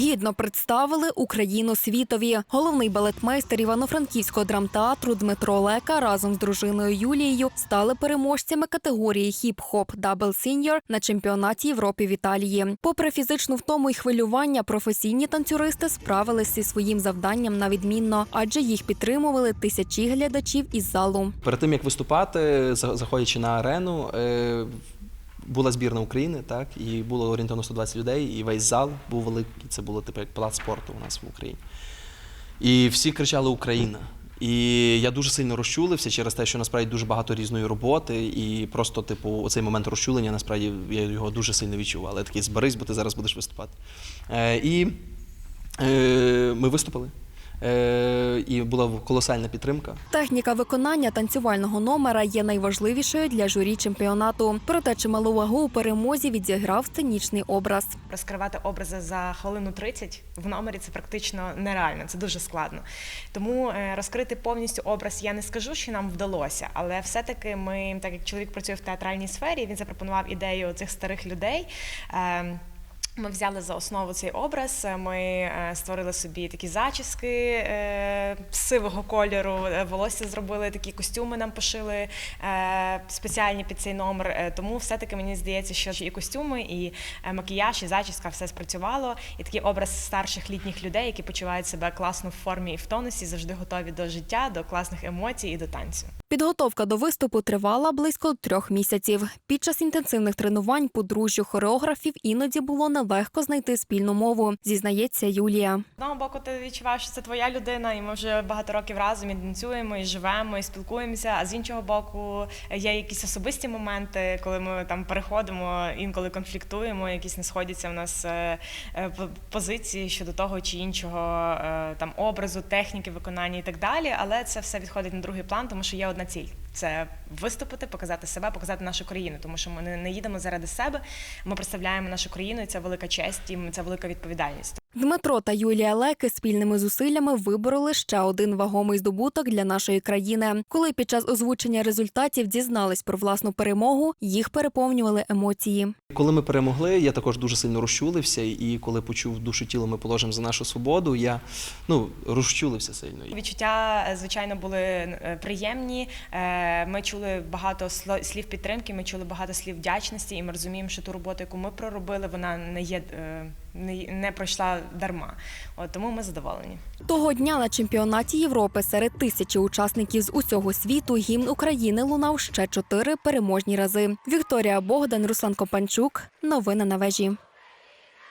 Гідно представили Україну світові. Головний балетмейстер Івано-Франківського драмтеатру Дмитро Лека разом з дружиною Юлією стали переможцями категорії хіп-хоп Дабл Сіньор на чемпіонаті Європи в Італії. Попри фізичну втому й хвилювання, професійні танцюристи справились зі своїм завданням на відмінно, адже їх підтримували тисячі глядачів із залу. Перед тим як виступати, заходячи на арену, е, була збірна України, так, і було орієнтовно 120 людей, і весь зал був великий. Це було типу як палац спорту у нас в Україні. І всі кричали Україна. І я дуже сильно розчулився через те, що насправді дуже багато різної роботи, і просто, типу, оцей момент розчулення, насправді я його дуже сильно відчув. Але такий зберись, бо ти зараз будеш виступати. Е, і е, ми виступили. Е, і була колосальна підтримка. Техніка виконання танцювального номера є найважливішою для журі чемпіонату. Проте чималу вагу у перемозі відзіграв сценічний образ. розкривати образи за хвилину 30 в номері це практично нереально, це дуже складно. Тому е, розкрити повністю образ я не скажу, що нам вдалося, але все-таки ми, так як чоловік працює в театральній сфері, він запропонував ідею цих старих людей. Ми взяли за основу цей образ. Ми е, створили собі такі зачіски е, сивого кольору. е, Волосся зробили такі костюми. Нам пошили спеціальні під цей номер. Тому все-таки мені здається, що і костюми, і макіяж, і зачіска все спрацювало. І такий образ старших літніх людей, які почувають себе класно в формі і в тонусі, завжди готові до життя, до класних емоцій і до танцю. Підготовка до виступу тривала близько трьох місяців. Під час інтенсивних тренувань подружжю хореографів іноді було нелегко знайти спільну мову, зізнається Юлія. З одного боку, ти відчуваєш, що це твоя людина, і ми вже багато років разом і танцюємо, і живемо, і спілкуємося. А з іншого боку, є якісь особисті моменти, коли ми там переходимо, інколи конфліктуємо, якісь не сходяться в нас е, е, позиції щодо того чи іншого е, там образу, техніки виконання і так далі. Але це все відходить на другий план, тому що є одна ціль. Це виступити, показати себе, показати нашу країну, тому що ми не їдемо заради себе. Ми представляємо нашу країну, і це велика честь, і це велика відповідальність. Дмитро та Юлія Леки спільними зусиллями вибороли ще один вагомий здобуток для нашої країни. Коли під час озвучення результатів дізнались про власну перемогу, їх переповнювали емоції. Коли ми перемогли, я також дуже сильно розчулився, і коли почув душу тіло, ми положимо за нашу свободу, я ну розчулився сильно. Відчуття, е, звичайно, були е, приємні. Е, Ми чули багато слів підтримки, ми чули багато слів вдячності, і ми розуміємо, що ту роботу, яку ми проробили, вона не є не, пройшла дарма. От тому ми задоволені. Того дня на чемпіонаті Європи серед тисячі учасників з усього світу гімн України лунав ще чотири переможні рази. Вікторія Богдан, Руслан Копанчук. Новини на вежі.